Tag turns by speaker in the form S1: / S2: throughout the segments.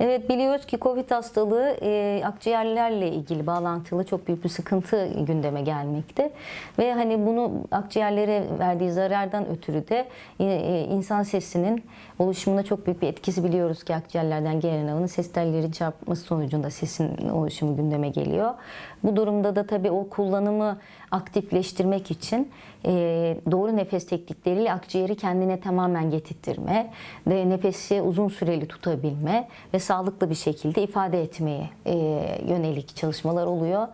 S1: Evet biliyoruz ki Covid hastalığı e, akciğerlerle ilgili bağlantılı çok büyük bir sıkıntı gündeme gelmekte. Ve hani bunu akciğerlere verdiği zarardan ötürü de e, e, insan sesinin oluşumuna çok büyük bir etkisi biliyoruz ki akciğerlerden gelen havanın ses telleri çarpması sonucunda sesin oluşumu gündeme geliyor. Bu durumda da tabii o kullanımı aktifleştirmek için e, doğru nefes teknikleriyle akciğeri kendine tamamen getirtme ve nefesi uzun süreli tutabilme ve sağlıklı bir şekilde ifade etmeye e, yönelik çalışmalar oluyor.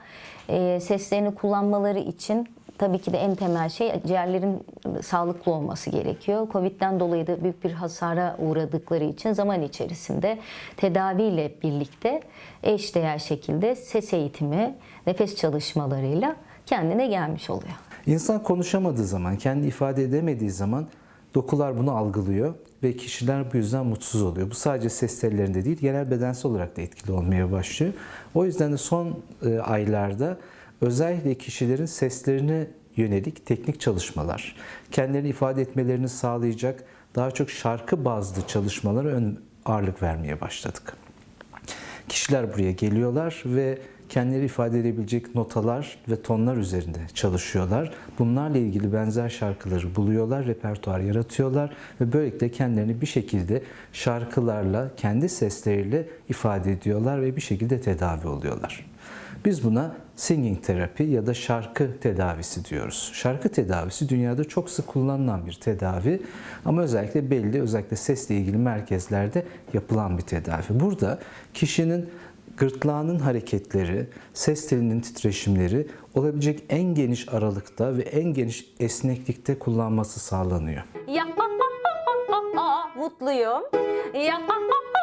S1: E, seslerini kullanmaları için tabii ki de en temel şey ciğerlerin sağlıklı olması gerekiyor. Covid'den dolayı da büyük bir hasara uğradıkları için zaman içerisinde tedaviyle birlikte eşdeğer şekilde ses eğitimi, nefes çalışmalarıyla kendine gelmiş oluyor.
S2: İnsan konuşamadığı zaman, kendi ifade edemediği zaman dokular bunu algılıyor ve kişiler bu yüzden mutsuz oluyor. Bu sadece ses tellerinde değil, genel bedensel olarak da etkili olmaya başlıyor. O yüzden de son e, aylarda özellikle kişilerin seslerine yönelik teknik çalışmalar, kendilerini ifade etmelerini sağlayacak daha çok şarkı bazlı çalışmalara ön ağırlık vermeye başladık. Kişiler buraya geliyorlar ve kendileri ifade edebilecek notalar ve tonlar üzerinde çalışıyorlar. Bunlarla ilgili benzer şarkıları buluyorlar, repertuar yaratıyorlar ve böylelikle kendilerini bir şekilde şarkılarla, kendi sesleriyle ifade ediyorlar ve bir şekilde tedavi oluyorlar. Biz buna singing terapi ya da şarkı tedavisi diyoruz. Şarkı tedavisi dünyada çok sık kullanılan bir tedavi ama özellikle belli özellikle sesle ilgili merkezlerde yapılan bir tedavi. Burada kişinin gırtlağının hareketleri, ses telinin titreşimleri olabilecek en geniş aralıkta ve en geniş esneklikte kullanması sağlanıyor.
S1: Ya mutluyum. Ya